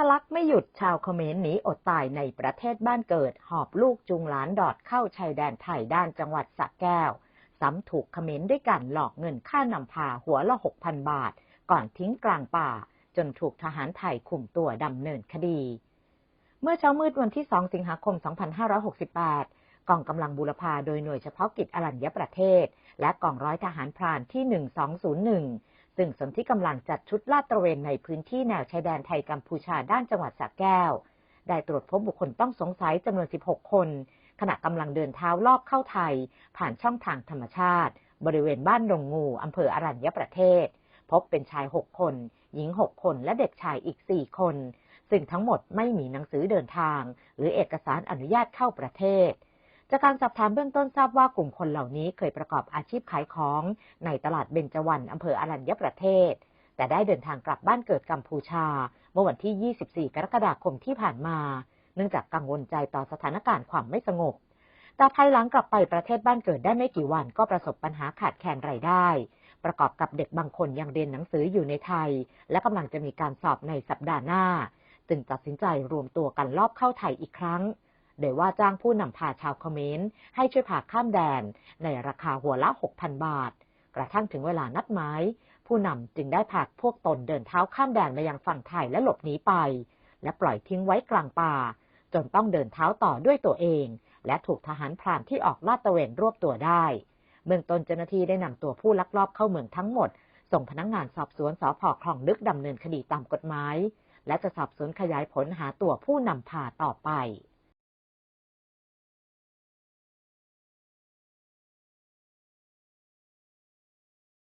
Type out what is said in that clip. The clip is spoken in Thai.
ทะลักไม่หยุดชาวเขมรหนีอดตายในประเทศบ้านเกิด หอบลูกจูงหลานดอดเข้าชายแดนไทยด้านจังหวัดสระแก้ว ซ้ำถูกเขมรด้วยกันหลอกเงินค่านำพาหัวละ6,000บาท ก่อนทิ้งกลางป่า จนถูกทหารไทยคุมตัวดำเนินคดี เมื่อเช้ามืดวันที่ 2 สิงหาคม 2568 กองกำลังบูรพาโดยหน่วยเฉพาะกิจอรัญญประเทศ และกองร้อยทหารพรานที่ 1201 ซึ่งสนที่กำลังจัดชุดลาดตระเวนในพื้นที่แนวชายแดนไทยกัมพูชาด้านจังหวัดสระแก้ว ได้ตรวจพบบุคคลต้องสงสัยจำนวน 16 คน ขณะกำลังเดินเท้าลอบเข้าไทย ผ่านช่องทางธรรมชาติ บริเวณบ้านดงงูอำเภออรัญญประเทศ พบเป็นชาย 6 คน หญิง 6 คน และเด็กชายอีก 4 คน ซึ่งทั้งหมดไม่มีหนังสือเดินทาง หรือเอกสารอนุญาตเข้าประเทศ จากการสอบถามเบื้องต้นทราบว่ากลุ่มคนเหล่านี้เคยประกอบอาชีพขายของในตลาดเบญจวรรณอำเภออรัญญประเทศ แต่ได้เดินทางกลับบ้านเกิดกัมพูชา เมื่อวันที่ 24 กรกฎาคมที่ผ่านมา เนื่องจากกังวลใจต่อสถานการณ์ความไม่สงบ แต่ภายหลังกลับไปประเทศบ้านเกิดได้ไม่กี่วันก็ประสบปัญหาขาดแคลนรายได้ ประกอบกับเด็กบางคนยังเรียนหนังสืออยู่ในไทย และกำลังจะมีการสอบในสัปดาห์หน้า จึงตัดสินใจรวมตัวกันลอบเข้าไทยอีกครั้ง โดยว่าจ้างผู้นำพาชาวเขมรให้ช่วยพาข้ามแดน ในราคาหัวละ 6,000 บาท กระทั่งถึงเวลานัดหมายผู้นำจึงได้พาพวกตนเดินเท้าข้ามแดนมายังฝั่งไทยและหลบหนีไป และปล่อยทิ้งไว้กลางป่า จนต้องเดินเท้าต่อด้วยตัวเอง และถูกทหารพรานที่ออกลาดตระเวนรวบตัวได้เบื้องต้นเจ้าหน้าที่ได้นำตัวผู้ลักลอบเข้าเมืองทั้งหมด ส่งพนักงงานสอบสวนสพคลองลึกดำเนินคดีตามกฎหมาย และจะสอบสวนขยายผลหาตัวผู้นำพาต่อไป